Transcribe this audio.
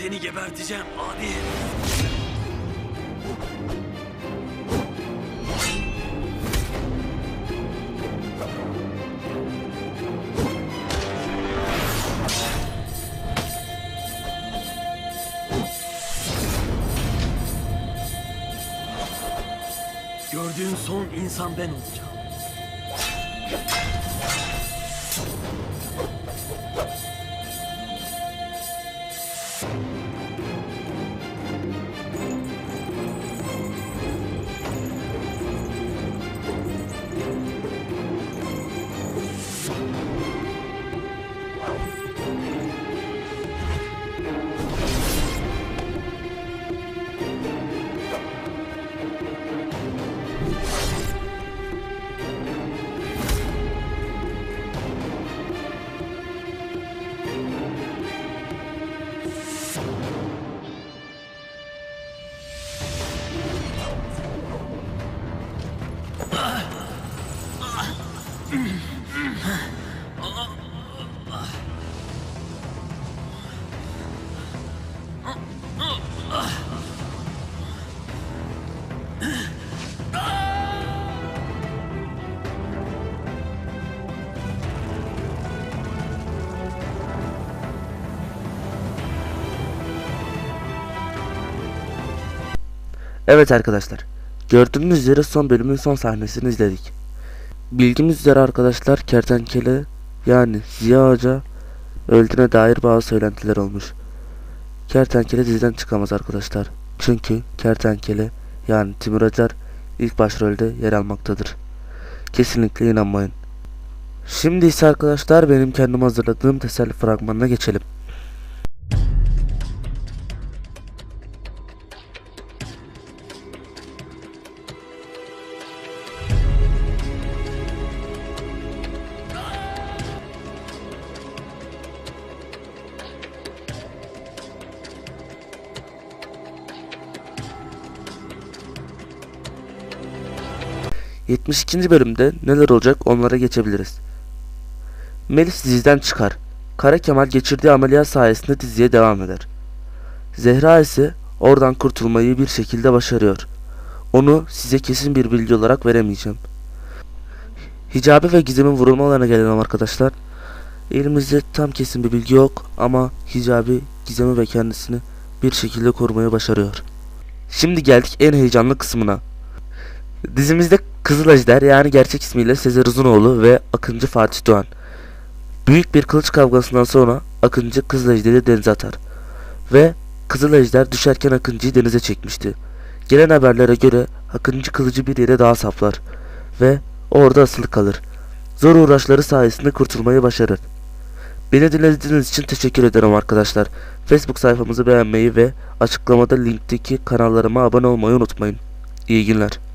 Seni geberteceğim abi. Gördüğün son insan ben olacağım. Evet arkadaşlar. Gördüğünüz üzere son bölümün son sahnesini izledik. Bildiğimiz üzere arkadaşlar kertenkele yani Ziya Hoca öldüğüne dair bazı söylentiler olmuş. Kertenkele diziden çıkamaz arkadaşlar. Çünkü kertenkele yani Timur Acar ilk başrolde yer almaktadır. Kesinlikle inanmayın. Şimdi ise arkadaşlar benim kendim hazırladığım teselli fragmanına geçelim. ...72. bölümde neler olacak onlara geçebiliriz. Melis diziden çıkar. Kara Kemal geçirdiği ameliyat sayesinde diziye devam eder. Zehra ise oradan kurtulmayı bir şekilde başarıyor. Onu size kesin bir bilgi olarak veremeyeceğim. Hicabi ve Gizem'in vurulmalarına gelelim arkadaşlar. Elimizde tam kesin bir bilgi yok ama Hicabi Gizem'i ve kendisini bir şekilde korumayı başarıyor. Şimdi geldik en heyecanlı kısmına. Dizimizde Kızıl Ejder yani gerçek ismiyle Sezer Uzunoğlu ve Akıncı Fatih Doğan. Büyük bir kılıç kavgasından sonra Akıncı Kızıl Ejder'i denize atar. Ve Kızıl Ejder düşerken Akıncı'yı denize çekmişti. Gelen haberlere göre Akıncı kılıcı bir yere daha saplar. Ve orada asılı kalır. Zor uğraşları sayesinde kurtulmayı başarır. Beni dinlediğiniz için teşekkür ederim arkadaşlar. Facebook sayfamızı beğenmeyi ve açıklamada linkteki kanallarıma abone olmayı unutmayın. İyi günler.